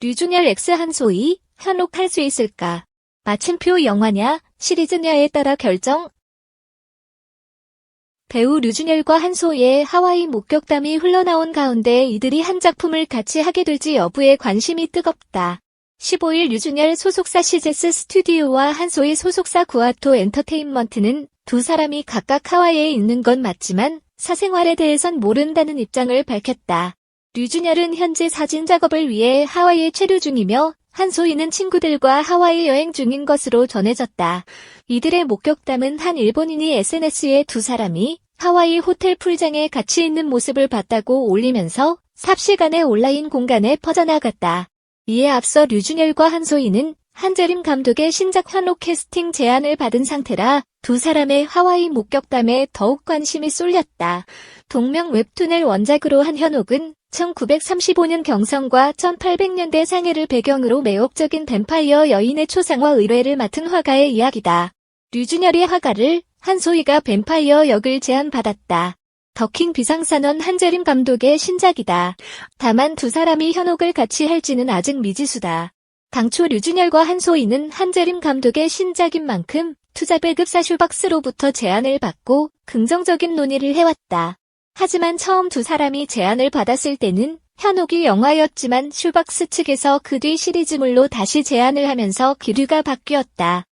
류준열 X 한소희, 현옥 할수 있을까? 마침표 영화냐, 시리즈냐에 따라 결정. 배우 류준열과 한소희의 하와이 목격담이 흘러나온 가운데 이들이 한 작품을 같이 하게 될지 여부에 관심이 뜨겁다. 15일 류준열 소속사 시제스 스튜디오와 한소희 소속사 구아토 엔터테인먼트는 두 사람이 각각 하와이에 있는 건 맞지만 사생활에 대해선 모른다는 입장을 밝혔다. 류준열은 현재 사진 작업을 위해 하와이에 체류 중이며 한소희는 친구들과 하와이 여행 중인 것으로 전해졌다. 이들의 목격담은 한 일본인이 SNS에 두 사람이 하와이 호텔 풀장에 같이 있는 모습을 봤다고 올리면서 삽시간에 온라인 공간에 퍼져나갔다. 이에 앞서 류준열과 한소희는 한재림 감독의 신작 현옥 캐스팅 제안을 받은 상태라 두 사람의 하와이 목격담에 더욱 관심이 쏠렸다. 동명 웹툰을 원작으로 한 현옥은 1935년 경성과 1800년대 상해를 배경으로 매혹적인 뱀파이어 여인의 초상화 의뢰를 맡은 화가의 이야기다. 류준열의 화가를 한소희가 뱀파이어 역을 제안받았다. 더킹 비상산원 한재림 감독의 신작이다. 다만 두 사람이 현옥을 같이 할지는 아직 미지수다. 당초 류준열과 한소희는 한재림 감독의 신작인 만큼 투자 배급사 슈박스로부터 제안을 받고 긍정적인 논의를 해왔다. 하지만 처음 두 사람이 제안을 받았을 때는 현옥이 영화였지만 슈박스 측에서 그 뒤 시리즈물로 다시 제안을 하면서 기류가 바뀌었다.